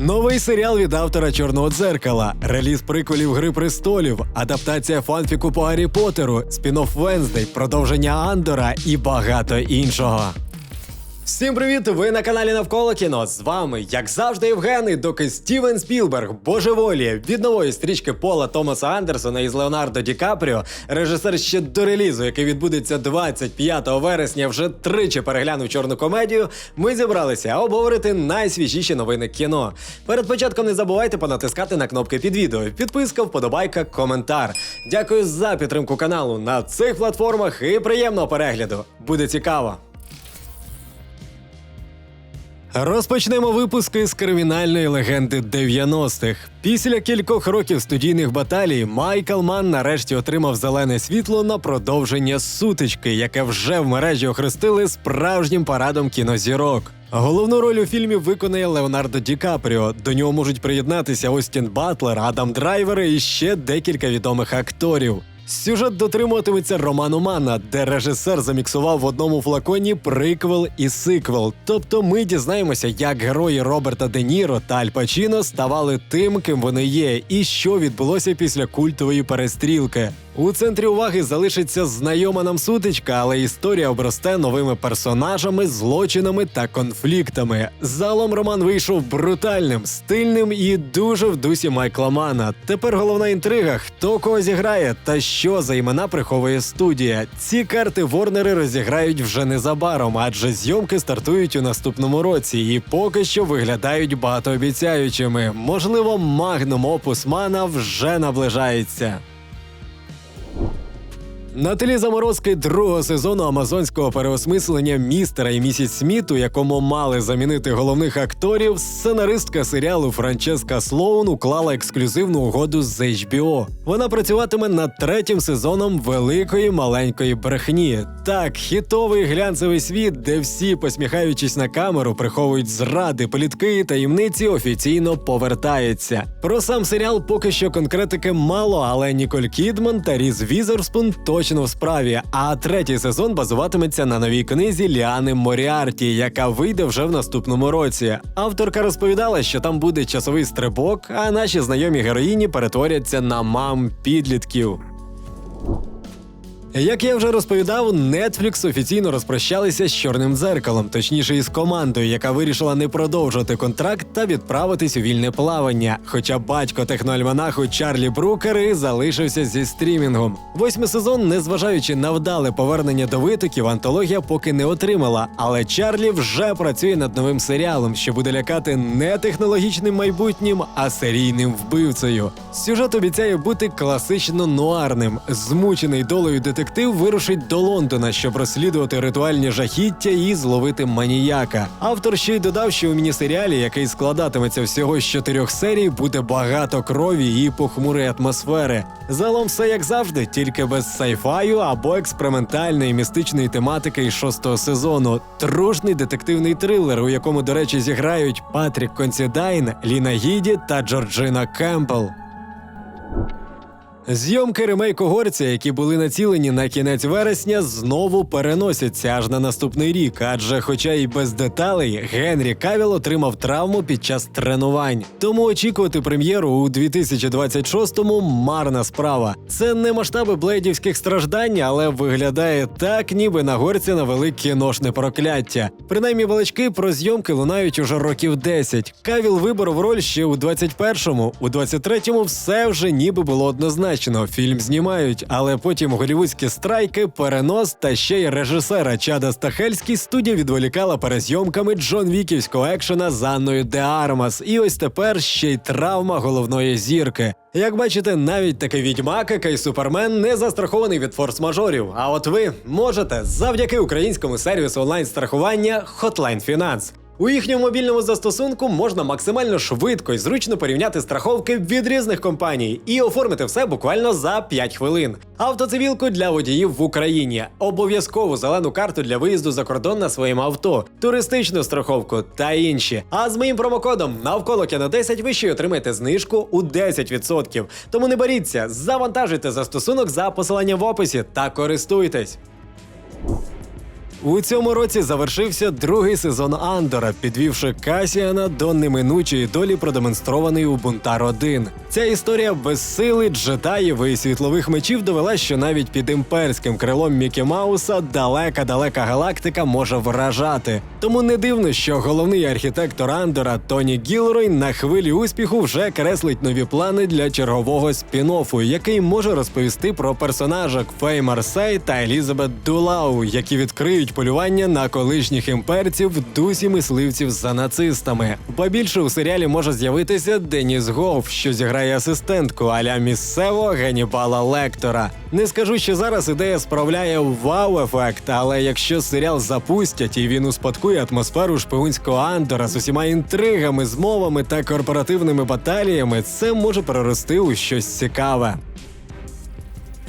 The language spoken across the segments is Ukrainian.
Новий серіал від автора Чорного дзеркала, реліз приколів Гри престолів, адаптація фанфіку по Гаррі Поттеру, спін-офф Венздей, продовження Андора і багато іншого. Всім привіт! Ви на каналі Навколо кіно. З вами, як завжди, Євген, і доки Стівен Спілберг божеволіє від нової стрічки Пола Томаса Андерсона із Леонардо Ді Капріо, режисер ще до релізу, який відбудеться 25 вересня, вже тричі переглянув чорну комедію. Ми зібралися обговорити найсвіжіші новини кіно. Перед початком не забувайте понатискати на кнопки під відео. Підписка, вподобайка, коментар. Дякую за підтримку каналу на цих платформах і приємного перегляду. Буде цікаво. Розпочнемо випуски з кримінальної легенди 90-х. Після кількох років студійних баталій Майкл Ман нарешті отримав зелене світло на продовження сутички, яке вже в мережі охрестили справжнім парадом кінозірок. Головну роль у фільмі виконає Леонардо Ді Капріо. До нього можуть приєднатися Остін Батлер, Адам Драйвер і ще декілька відомих акторів. Сюжет дотримуватиметься роману Мана, де режисер заміксував в одному флаконі приквел і сиквел. Тобто ми дізнаємося, як герої Роберта Де Ніро та Аль Пачіно ставали тим, ким вони є, і що відбулося після культової перестрілки. У центрі уваги залишиться знайома нам сутичка, але історія обросте новими персонажами, злочинами та конфліктами. Залом роман вийшов брутальним, стильним і дуже в дусі Майкла Мана. Тепер головна інтрига: хто кого зіграє та що за імена приховує студія. Ці карти Ворнери розіграють вже незабаром, адже зйомки стартують у наступному році і поки що виглядають багатообіцяючими. Можливо, магнум опус Мана вже наближається. На тлі заморозки другого сезону амазонського переосмислення містера і місіс Сміт, у якому мали замінити головних акторів, сценаристка серіалу Франческа Слоун уклала ексклюзивну угоду з HBO. Вона працюватиме над третім сезоном великої маленької брехні. Так, хітовий глянцевий світ, де всі, посміхаючись на камеру, приховують зради, плітки і таємниці, офіційно повертається. Про сам серіал поки що конкретики мало, але Ніколь Кідман та Різ Візерспун точно в справі. А третій сезон базуватиметься на новій книзі Ліани Моріарті, яка вийде вже в наступному році. Авторка розповідала, що там буде часовий стрибок, а наші знайомі героїні перетворяться на мам підлітків. Як я вже розповідав, Netflix офіційно розпрощалися з чорним дзеркалом, точніше із командою, яка вирішила не продовжувати контракт та відправитись у вільне плавання. Хоча батько техноальманаху Чарлі Брукер і залишився зі стрімінгом. Восьмий сезон, незважаючи на вдале повернення до витоків, антологія поки не отримала. Але Чарлі вже працює над новим серіалом, що буде лякати не технологічним майбутнім, а серійним вбивцею. Сюжет обіцяє бути класично нуарним, змучений долею детектив вирушить до Лондона, щоб розслідувати ритуальні жахіття і зловити маніяка. Автор ще й додав, що у мінісеріалі, який складатиметься всього з чотирьох серій, буде багато крові і похмурої атмосфери. Залом все як завжди, тільки без сайфаю або експериментальної містичної тематики із шостого сезону. Трушний детективний трилер, у якому, до речі, зіграють Патрік Консідайн, Ліна Гіді та Джорджина Кемпл. Зйомки ремейку горця, які були націлені на кінець вересня, знову переносяться аж на наступний рік. Адже, хоча й без деталей, Генрі Кавіл отримав травму під час тренувань. Тому очікувати прем'єру у 2026-му марна справа. Це не масштаби блейдівських страждань, але виглядає так, ніби на горця навели кіношне прокляття. Принаймні, балачки про зйомки лунають уже років 10. Кавіл виборов роль ще у 21-му, у 23-му все вже ніби було однозначно. Фільм знімають, але потім голівудські страйки, перенос та ще й режисера Чада Стахельський студія відволікала перезйомками Джон Віківського екшена з Анною Де Армас. І ось тепер ще й травма головної зірки. Як бачите, навіть такий відьмак, як і супермен, не застрахований від форс-мажорів. А от ви можете завдяки українському сервісу онлайн-страхування Hotline Finance. У їхньому мобільному застосунку можна максимально швидко і зручно порівняти страховки від різних компаній і оформити все буквально за 5 хвилин. Автоцивілку для водіїв в Україні, обов'язкову зелену карту для виїзду за кордон на своєму авто, туристичну страховку та інші. А з моїм промокодом навколо кіно 10 ви ще й отримаєте знижку у 10%. Тому не боріться, завантажуйте застосунок за посиланням в описі та користуйтесь. У цьому році завершився другий сезон Андора, підвівши Касіана до неминучої долі, продемонстрованої у Бунтар 1 Ця історія без сили, джедаїв і світлових мечів довела, що навіть під імперським крилом Мікі Мауса далека-далека галактика може вражати. Тому не дивно, що головний архітектор Андора Тоні Гілрой на хвилі успіху вже креслить нові плани для чергового спін-оффу, який може розповісти про персонажок Фей Марсей та Елізабет Дулау, які відкриють полювання на колишніх імперців дусі мисливців за нацистами. Ба більше у серіалі може з'явитися Деніс Гоуф, що зіграє асистентку аля місцевого Ганібала Лектора. Не скажу, що зараз ідея справляє вау-ефект, але якщо серіал запустять і він успадкує атмосферу шпигунського Андора з усіма інтригами, змовами та корпоративними баталіями, це може перерости у щось цікаве.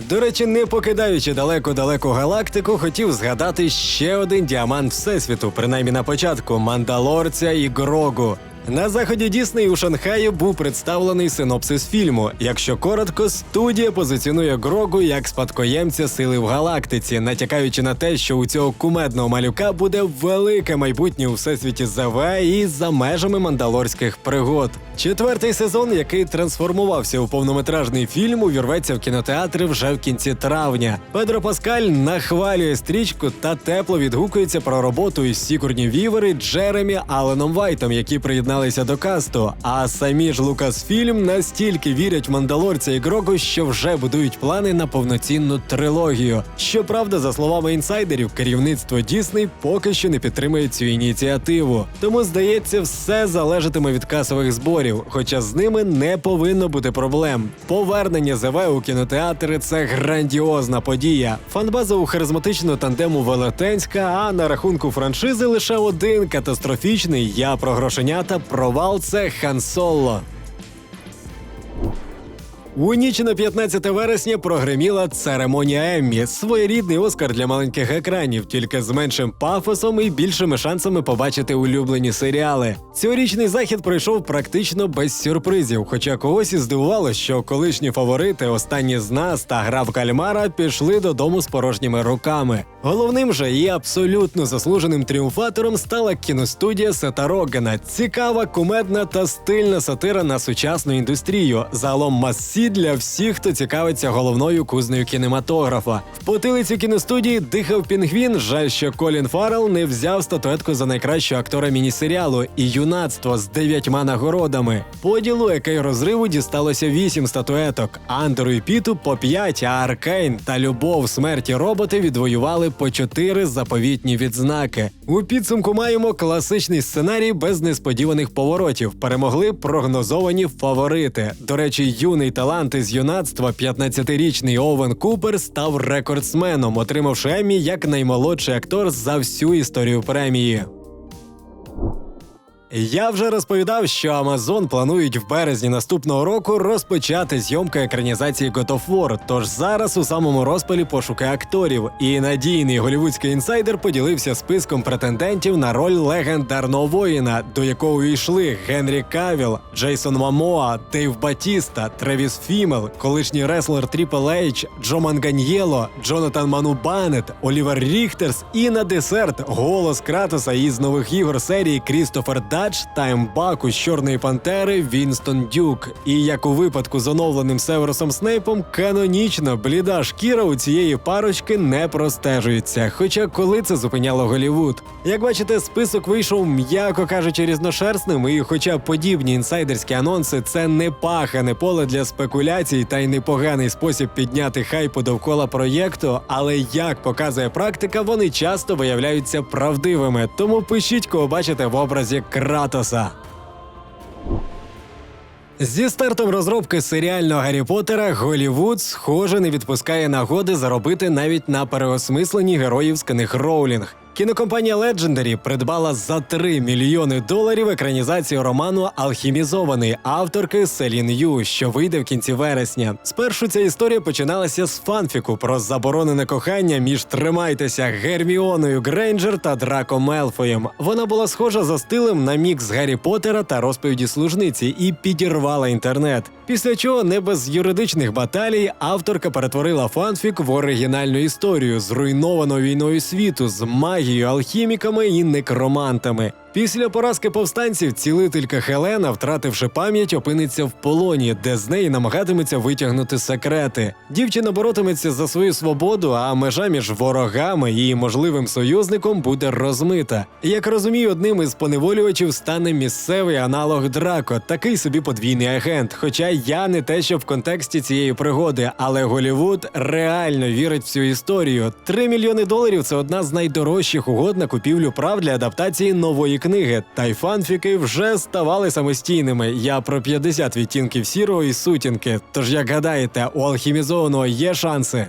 До речі, не покидаючи далеко далеку галактику, хотів згадати ще один діамант всесвіту, принаймні на початку мандалорця і Грогу. На заході Дісней у Шанхаї був представлений синопсис фільму. Якщо коротко, студія позиціонує Грогу як спадкоємця сили в галактиці, натякаючи на те, що у цього кумедного малюка буде велике майбутнє у всесвіті ЗВ і за межами мандалорських пригод. Четвертий сезон, який трансформувався у повнометражний фільм, увірветься в кінотеатри вже в кінці травня. Педро Паскаль нахвалює стрічку та тепло відгукується про роботу із Сікурні Вівери Джеремі Аленом Вайтом, які приєдналися до касту. А самі ж Лукасфільм настільки вірять в мандалорця і Грогу, що вже будують плани на повноцінну трилогію. Щоправда, за словами інсайдерів, керівництво Дісней поки що не підтримує цю ініціативу. Тому здається, все залежатиме від касових зборів, хоча з ними не повинно бути проблем. Повернення ЗВ у кінотеатри це грандіозна подія. Фанбаза у харизматичного тандему велетенська, а на рахунку франшизи лише один катастрофічний. Я про грошенята провал це Хан Соло. У ніч на 15 вересня прогреміла церемонія Еммі, своєрідний Оскар для маленьких екранів, тільки з меншим пафосом і більшими шансами побачити улюблені серіали. Цьогорічний захід пройшов практично без сюрпризів, хоча когось і здивувало, що колишні фаворити, останні з нас та гра в кальмара пішли додому з порожніми руками. Головним же і абсолютно заслуженим тріумфатором стала кіностудія Сета Рогена. Цікава, кумедна та стильна сатира на сучасну індустрію. Загалом масі для всіх, хто цікавиться головною кузнею кінематографа. В потилицю кіностудії дихав пінгвін. Жаль, що Колін Фаррелл не взяв статуетку за найкращого актора мінісеріалу і юнацтво з дев'ятьма нагородами. Поділу, який розриву дісталося вісім статуеток. Андеру і Піту по п'ять, а Аркейн та Любов смерті роботи відвоювали по чотири заповітні відзнаки. У підсумку маємо класичний сценарій без несподіваних поворотів. Перемогли прогнозовані фаворити. До речі, юний талант із юнацтва, 15-річний Овен Купер, став рекордсменом, отримавши Еммі як наймолодший актор за всю історію премії. Я вже розповідав, що Amazon планують в березні наступного року розпочати зйомки екранізації God of War, Тож зараз у самому розпалі пошуки акторів. І надійний голівудський інсайдер поділився списком претендентів на роль легендарного воїна, до якого увійшли Генрі Кавіл, Джейсон Мамоа, Дейв Батіста, Тревіс Фімел, колишній реслер Тріпл Ейч, Джо Манганьєло, Джонатан Ману Банет, Олівер Ріхтерс і на десерт голос Кратоса із нових ігор серії Крістофер Дач та Ембаку з Чорної Пантери Вінстон Дюк. І як у випадку з оновленим Северусом Снейпом, канонічно бліда шкіра у цієї парочки не простежується. Хоча коли це зупиняло Голівуд. Як бачите, список вийшов, м'яко кажучи, різношерстним, і хоча подібні інсайдерські анонси це не пахане поле для спекуляцій та й непоганий спосіб підняти хайпу довкола проєкту, але як показує практика, вони часто виявляються правдивими. Тому пишіть, кого бачите в образі Кратоса. Зі стартом розробки серіального Гаррі Поттера Голівуд, схоже, не відпускає нагоди заробити навіть на переосмисленні героїв з книг Роулінг. Кінокомпанія Legendary придбала за 3 мільйони доларів екранізацію роману Алхімізований авторки Селін Ю, що вийде в кінці вересня. Спершу ця історія починалася з фанфіку про заборонене кохання між тримайтеся Герміоною Грейнджер та Драко Мелфоєм. Вона була схожа за стилем на мікс Гаррі Поттера та розповіді служниці і підірвала інтернет. Після чого не без юридичних баталій авторка перетворила фанфік в оригінальну історію, зруйновану війною світу з магією магією, алхіміками і некромантами. Після поразки повстанців цілителька Хелена, втративши пам'ять, опиниться в полоні, де з неї намагатиметься витягнути секрети. Дівчина боротиметься за свою свободу, а межа між ворогами і можливим союзником буде розмита. Як розумію, одним із поневолювачів стане місцевий аналог Драко, такий собі подвійний агент. Хоча я не те, що в контексті цієї пригоди, але Голівуд реально вірить в цю історію. Три мільйони доларів це одна з найдорожчих угод на купівлю прав для адаптації нової книги. Та й фанфіки вже ставали самостійними. Я про 50 відтінків сірого і сутінки. Тож як гадаєте, у алхімізованого є шанси?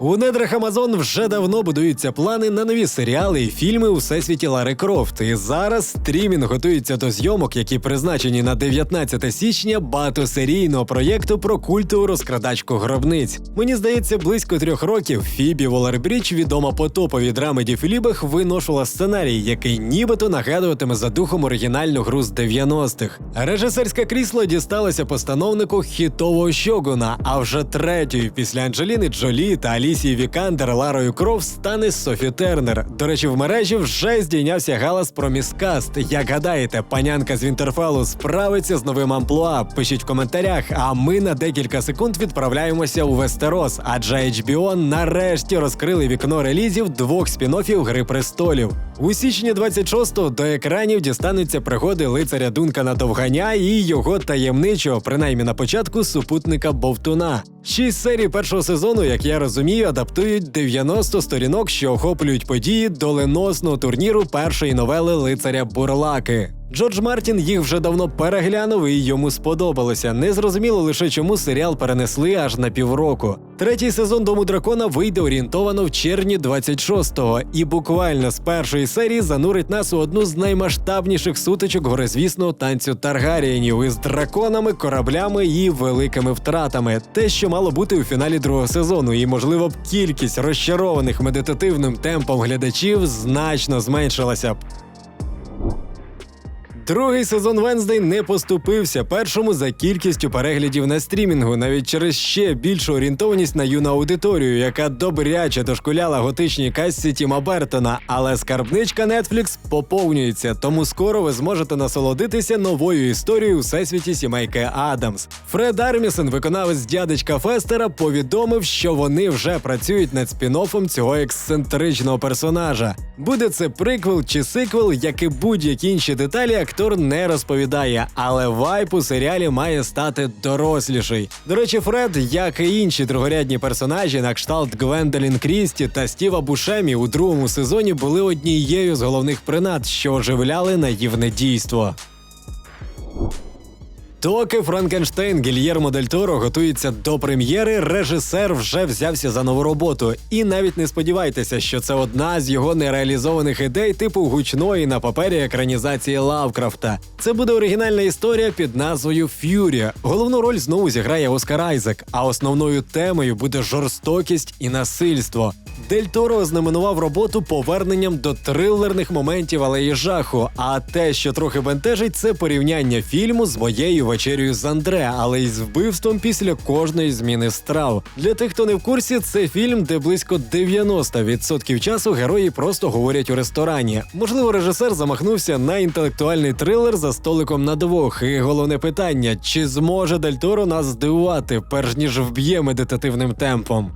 У недрах Амазон вже давно будуються плани на нові серіали і фільми у всесвіті Лари Крофт. І зараз стрімінг готується до зйомок, які призначені на 19 січня багатосерійного проєкту про культову розкрадачку гробниць. Мені здається, близько трьох років Фібі Волербріч, відома по топовій драмеді Філібах, виношувала сценарій, який нібито нагадуватиме за духом оригінальну гру з 90-х. Режисерське крісло дісталося постановнику хітового щогуна. А вже третьою після Анджеліни Джолі та Алісії Вікандер Ларою Кров стане Софі Тернер. До речі, в мережі вже здійнявся галас про міскаст. Як гадаєте, панянка з Вінтерфелу справиться з новим амплуа? Пишіть в коментарях. А ми на декілька секунд відправляємося у Вестерос, адже HBO нарешті розкрили вікно релізів двох спін-оффів Гри престолів. У січні 26-го до екранів дістануться пригоди лицаря Дункана Довганя і його таємничого, принаймні на початку, супутника Бовтуна. Шість серій першого сезону, як я розумію, адаптують 90 сторінок, що охоплюють події доленосного турніру першої новели лицаря Бурлаки. Джордж Мартін їх вже давно переглянув і йому сподобалося. Незрозуміло лише чому серіал перенесли аж на півроку. Третій сезон Дому дракона вийде орієнтовано в червні 26-го, і буквально з першої серії занурить нас у одну з наймасштабніших сутичок горизвісного танцю Таргарієнів із драконами, кораблями і великими втратами. Те, що мало бути у фіналі другого сезону, і можливо б кількість розчарованих медитативним темпом глядачів значно зменшилася б. Другий сезон Венздей не поступився першому за кількістю переглядів на стрімінгу, навіть через ще більшу орієнтованість на юну аудиторію, яка добряче дошкуляла готичній касці Тіма Бертона. Але скарбничка Netflix поповнюється, тому скоро ви зможете насолодитися новою історією у всесвіті сімейки Адамс. Фред Армісон, виконавець дядечка Фестера, повідомив, що вони вже працюють над спін-оффом цього ексцентричного персонажа. Буде це приквел чи сиквел, як і будь-які інші деталі, актор не розповідає, але вайп у серіалі має стати доросліший. До речі, Фред, як і інші другорядні персонажі, на кшталт Гвендолін Крісті та Стіва Бушемі у другому сезоні були однією з головних принад, що оживляли наївне дійство. Доки Франкенштейн Гільєрмо Дель Торо готується до прем'єри, режисер вже взявся за нову роботу. І навіть не сподівайтеся, що це одна з його нереалізованих ідей, типу гучної на папері екранізації Лавкрафта. Це буде оригінальна історія під назвою Ф'юрі. Головну роль знову зіграє Оскар Айзек, а основною темою буде жорстокість і насильство. Дель Торо ознаменував роботу поверненням до трилерних моментів алеї жаху. А те, що трохи бентежить, це порівняння фільму з моєю вечерею з Андре, але й з вбивством після кожної зміни страв. Для тих, хто не в курсі, це фільм, де близько 90% часу герої просто говорять у ресторані. Можливо, режисер замахнувся на інтелектуальний трилер за столиком на двох. І головне питання: чи зможе Дель Торо нас здивувати, перш ніж вб'є медитативним темпом?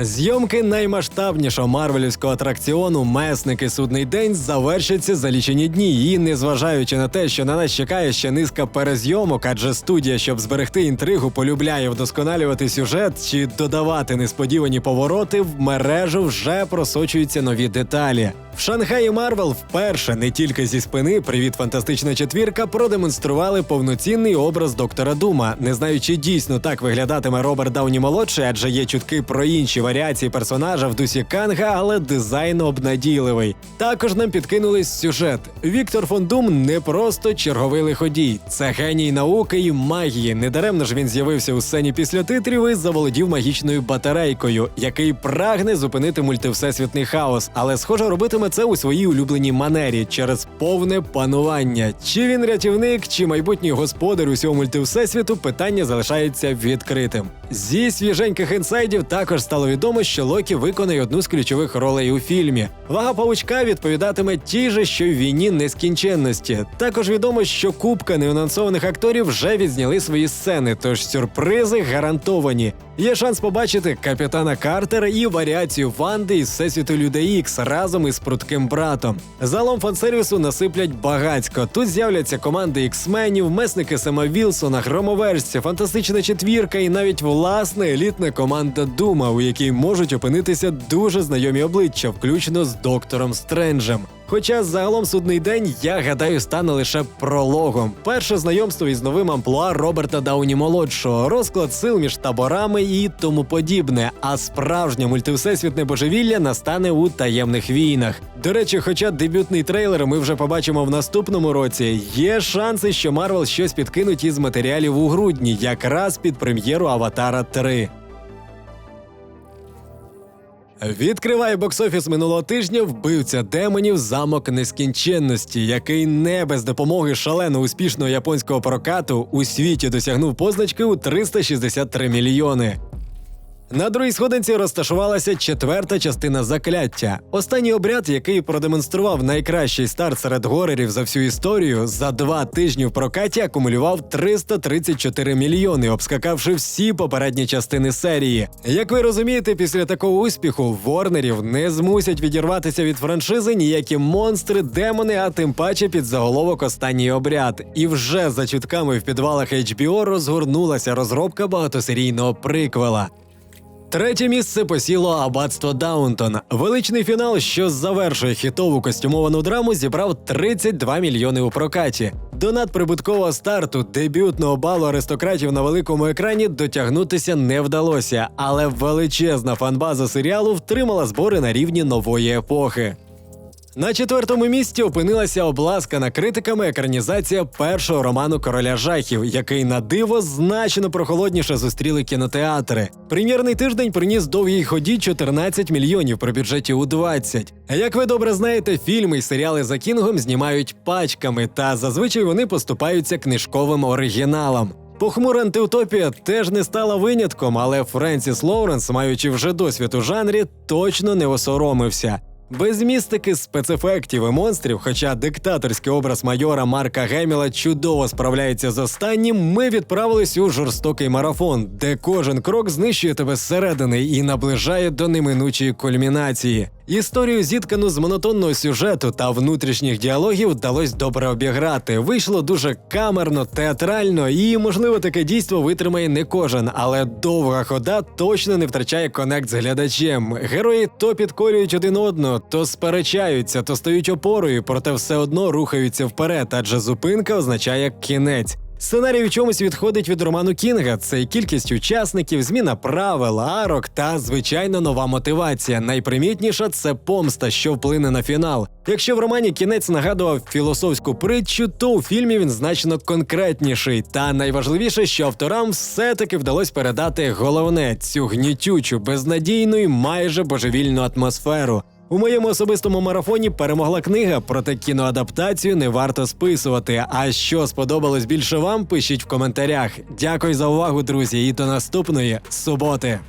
Зйомки наймасштабнішого марвелівського атракціону Месники судний день завершаться за лічені дні. І незважаючи на те, що на нас чекає ще низка перезйомок, адже студія, щоб зберегти інтригу, полюбляє вдосконалювати сюжет чи додавати несподівані повороти, в мережу вже просочуються нові деталі. В Шанхаї Марвел вперше не тільки зі спини Привіт, фантастична четвірка продемонстрували повноцінний образ доктора Дума. Не знаю, чи дійсно так виглядатиме Роберт Дауні молодший, адже є чутки про інші варіації персонажа в дусі Канга, але дизайн обнадійливий. Також нам підкинули сюжет. Віктор фон Дум не просто черговий лиходій, це геній науки і магії. Недаремно ж він з'явився у сцені після титрів і заволодів магічною батарейкою, який прагне зупинити мультивсесвітний хаос, але схоже робитиме робитиме це у своїй улюбленій манері через повне панування. Чи він рятівник, чи майбутній господар усього мультивсесвіту, питання залишається відкритим. Зі свіженьких інсайдів також стало відомо, що Локі виконає одну з ключових ролей у фільмі. Вага павучка відповідатиме тій же, що й війні нескінченності. Також відомо, що купка неанонсованих акторів вже відзняли свої сцени, тож сюрпризи гарантовані. Є шанс побачити капітана Картера і варіацію Ванди із всесвіту Людей Ікс разом із прутким братом. Залом фансервісу насиплять багацько. Тут з'являться команди іксменів, месники Сема Вілсона, громоверсці, фантастична четвірка і навіть власна елітна команда Дума, у якій можуть опинитися дуже знайомі обличчя, включно з доктором Стренджем. Хоча загалом судний день, я гадаю, стане лише прологом. Перше знайомство із новим амплуа Роберта Дауні молодшого, розклад сил між таборами і тому подібне. А справжнє мультивсесвітне божевілля настане у таємних війнах. До речі, хоча дебютний трейлер ми вже побачимо в наступному році, є шанси, що Марвел щось підкинуть із матеріалів у грудні, якраз під прем'єру Аватара 3. Відкриває бокс-офіс минулого тижня вбивця демонів замок нескінченності, який не без допомоги шалено успішного японського прокату у світі досягнув позначки у 363 мільйони. На другій сходинці розташувалася четверта частина закляття. Останній обряд, який продемонстрував найкращий старт серед горерів за всю історію, за два тижні в прокаті акумулював 334 мільйони, обскакавши всі попередні частини серії. Як ви розумієте, після такого успіху Ворнерів не змусять відірватися від франшизи ніякі монстри, демони, а тим паче під заголовок останній обряд. І вже за чутками в підвалах HBO розгорнулася розробка багатосерійного приквела. Третє місце посіло аббатство Даунтон. Величний фінал, що завершує хітову костюмовану драму, зібрав 32 мільйони у прокаті. До надприбуткового старту дебютного балу аристократів на великому екрані дотягнутися не вдалося, але величезна фанбаза серіалу втримала збори на рівні нової епохи. На четвертому місці опинилася обласкана критиками екранізація першого роману Короля жахів, який на диво значно прохолодніше зустріли кінотеатри. Прем'єрний тиждень приніс довгій ході 14 мільйонів при бюджеті у 20. Як ви добре знаєте, фільми й серіали за кінгом знімають пачками, та зазвичай вони поступаються книжковим оригіналам. Похмура антиутопія теж не стала винятком, але Френсіс Лоуренс, маючи вже досвід у жанрі, точно не осоромився. Без містики, спецефектів і монстрів, хоча диктаторський образ майора Марка Геміла чудово справляється з останнім, ми відправились у жорстокий марафон, де кожен крок знищує тебе зсередини і наближає до неминучої кульмінації. Історію зіткану з монотонного сюжету та внутрішніх діалогів вдалося добре обіграти. Вийшло дуже камерно, театрально, і, можливо, таке дійство витримає не кожен, але довга хода точно не втрачає конект з глядачем. Герої то підколюють один одного, то сперечаються, то стають опорою, проте все одно рухаються вперед, адже зупинка означає кінець. Сценарій у чомусь відходить від роману Кінга. Це кількість учасників, зміна правил, арок та звичайно нова мотивація. Найпримітніша це помста, що вплине на фінал. Якщо в романі кінець нагадував філософську притчу, то у фільмі він значно конкретніший. Та найважливіше, що авторам все-таки вдалося передати головне цю гнітючу, безнадійну і майже божевільну атмосферу. У моєму особистому марафоні перемогла книга, проте кіноадаптацію не варто списувати. А що сподобалось більше вам, пишіть в коментарях. Дякую за увагу, друзі, і до наступної суботи.